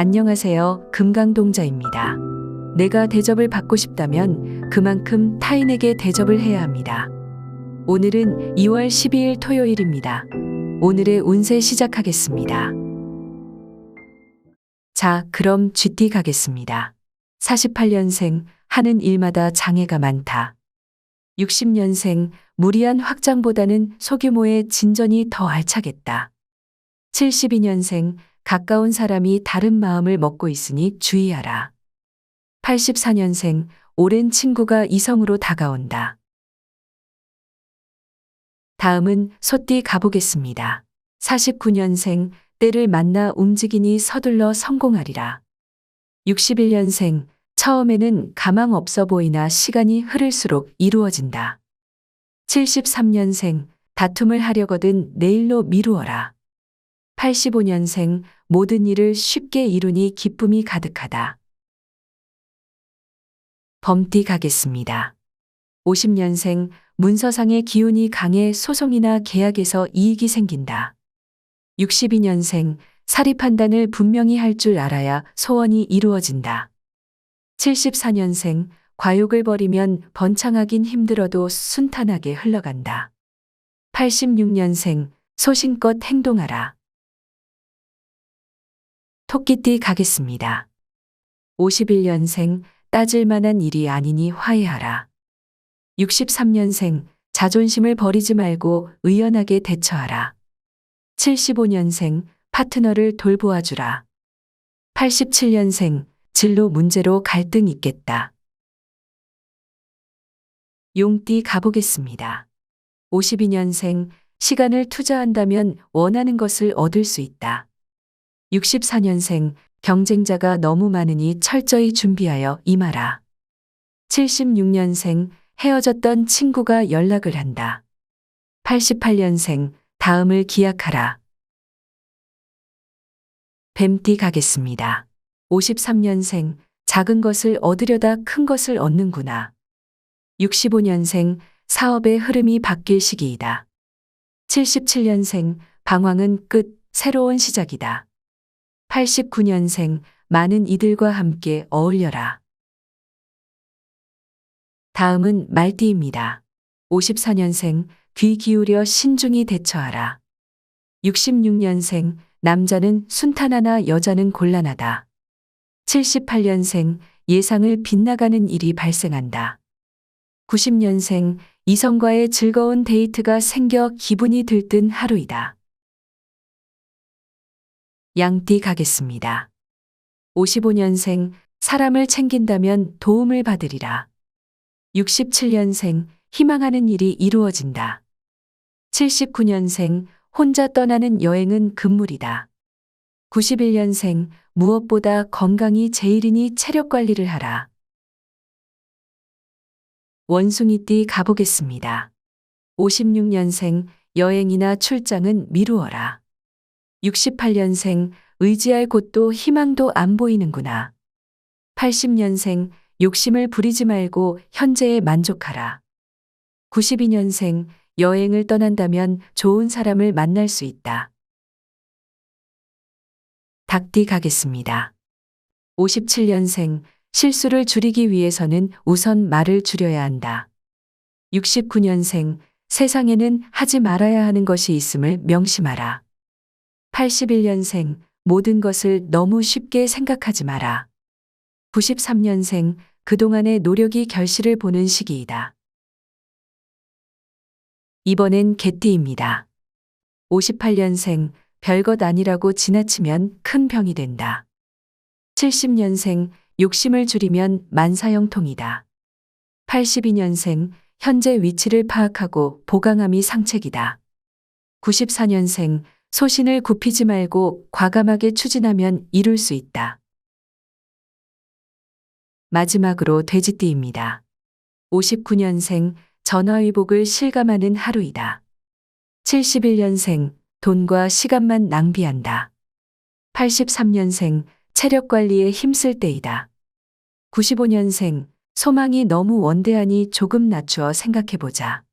안녕하세요. 금강동자입니다. 내가 대접을 받고 싶다면 그만큼 타인에게 대접을 해야 합니다. 오늘은 2월 12일 토요일입니다. 오늘의 운세 시작하겠습니다. 자, 그럼 GT 가겠습니다. 48년생, 하는 일마다 장애가 많다. 60년생, 무리한 확장보다는 소규모의 진전이 더 알차겠다. 72년생, 가까운 사람이 다른 마음을 먹고 있으니 주의하라. 84년생, 오랜 친구가 이성으로 다가온다. 다음은 소띠 가보겠습니다. 49년생, 때를 만나 움직이니 서둘러 성공하리라. 61년생, 처음에는 가망 없어 보이나 시간이 흐를수록 이루어진다. 73년생, 다툼을 하려거든 내일로 미루어라. 85년생, 모든 일을 쉽게 이루니 기쁨이 가득하다. 범띠 가겠습니다. 50년생, 문서상의 기운이 강해 소송이나 계약에서 이익이 생긴다. 62년생, 사리 판단을 분명히 할 줄 알아야 소원이 이루어진다. 74년생, 과욕을 버리면 번창하긴 힘들어도 순탄하게 흘러간다. 86년생, 소신껏 행동하라. 토끼띠 가겠습니다. 51년생, 따질 만한 일이 아니니 화해하라. 63년생, 자존심을 버리지 말고 의연하게 대처하라. 75년생, 파트너를 돌보아 주라. 87년생, 진로 문제로 갈등 있겠다. 용띠 가보겠습니다. 52년생, 시간을 투자한다면 원하는 것을 얻을 수 있다. 64년생, 경쟁자가 너무 많으니 철저히 준비하여 임하라. 76년생, 헤어졌던 친구가 연락을 한다. 88년생, 다음을 기약하라. 뱀띠 가겠습니다. 53년생, 작은 것을 얻으려다 큰 것을 얻는구나. 65년생, 사업의 흐름이 바뀔 시기이다. 77년생, 방황은 끝, 새로운 시작이다. 89년생, 많은 이들과 함께 어울려라. 다음은 말띠입니다. 54년생, 귀 기울여 신중히 대처하라. 66년생, 남자는 순탄하나 여자는 곤란하다. 78년생, 예상을 빗나가는 일이 발생한다. 90년생, 이성과의 즐거운 데이트가 생겨 기분이 들뜬 하루이다. 양띠 가겠습니다. 55년생, 사람을 챙긴다면 도움을 받으리라. 67년생, 희망하는 일이 이루어진다. 79년생, 혼자 떠나는 여행은 금물이다. 91년생, 무엇보다 건강이 제일이니 체력 관리를 하라. 원숭이띠 가보겠습니다. 56년생, 여행이나 출장은 미루어라. 68년생, 의지할 곳도 희망도 안 보이는구나. 80년생, 욕심을 부리지 말고 현재에 만족하라. 92년생, 여행을 떠난다면 좋은 사람을 만날 수 있다. 닭띠 가겠습니다. 57년생, 실수를 줄이기 위해서는 우선 말을 줄여야 한다. 69년생, 세상에는 하지 말아야 하는 것이 있음을 명심하라. 81년생, 모든 것을 너무 쉽게 생각하지 마라. 93년생, 그동안의 노력이 결실을 보는 시기이다. 이번엔 개띠입니다. 58년생, 별것 아니라고 지나치면 큰 병이 된다. 70년생, 욕심을 줄이면 만사형통이다. 82년생, 현재 위치를 파악하고 보강함이 상책이다. 94년생, 소신을 굽히지 말고 과감하게 추진하면 이룰 수 있다. 마지막으로 돼지띠입니다. 59년생, 전화위복을 실감하는 하루이다. 71년생, 돈과 시간만 낭비한다. 83년생, 체력 관리에 힘쓸 때이다. 95년생, 소망이 너무 원대하니 조금 낮추어 생각해보자.